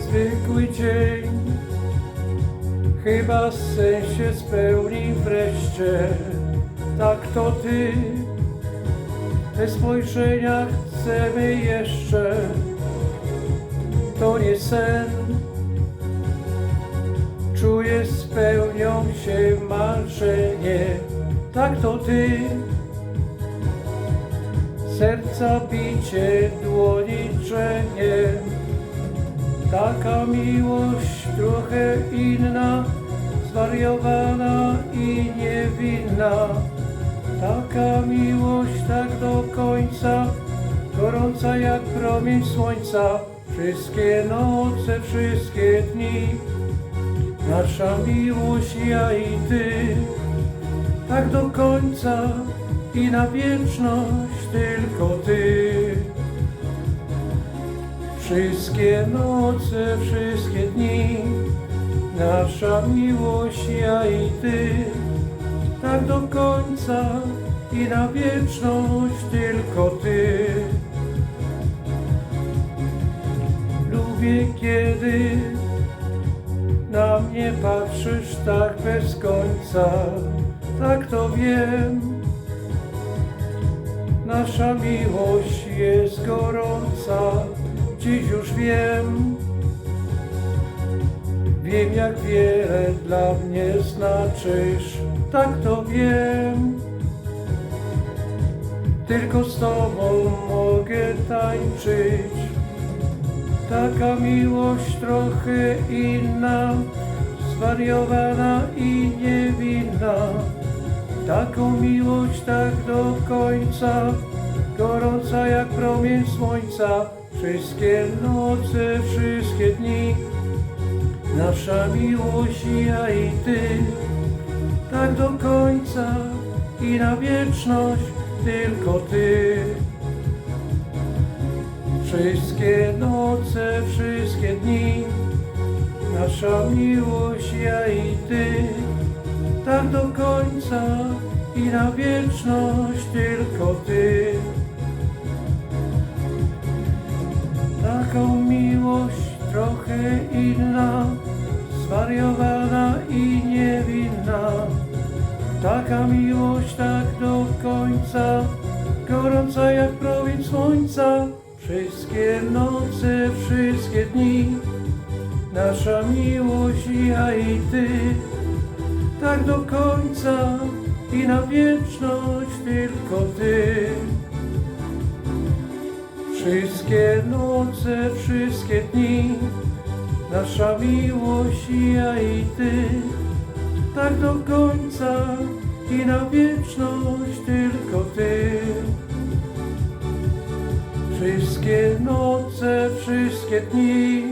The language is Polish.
Zwykły dzień Chyba sen się spełni wreszcie Tak to ty. Te spojrzenia chcemy jeszcze. To nie sen. Czuję spełnią się marzenie. Tak to ty. Serca bicie dłoni drzenie. Taka miłość trochę inna, zwariowana i niewinna. Taka miłość tak do końca, gorąca jak promień słońca. Wszystkie noce, wszystkie dni, nasza miłość, ja i ty. Tak do końca i na wieczność tylko ty. Wszystkie noce, wszystkie dni, nasza miłość, ja i ty, tak do końca i na wieczność tylko ty. Lubię, kiedy na mnie patrzysz tak bez końca, tak to wiem. Nasza miłość jest gorąca, dziś już wiem. Wiem, jak wiele dla mnie znaczysz, tak to wiem. Tylko z Tobą mogę tańczyć. Taka miłość trochę inna, zwariowana i niewinna. Taką miłość tak do końca, gorąca jak promień słońca. Wszystkie noce, wszystkie dni, nasza miłość, ja i ty. Tak do końca i na wieczność tylko ty. Wszystkie noce, wszystkie dni, nasza miłość, ja i ty. Tak do końca i na wieczność tylko ty. Trochę inna, zwariowana i niewinna. Taka miłość tak do końca, gorąca jak promień słońca. Wszystkie noce, wszystkie dni, nasza miłość, ja i ty. Tak do końca i na wieczność tylko ty. Wszystkie noce, wszystkie dni, nasza miłość, ja i ty. Tak do końca i na wieczność tylko ty. Wszystkie noce, wszystkie dni,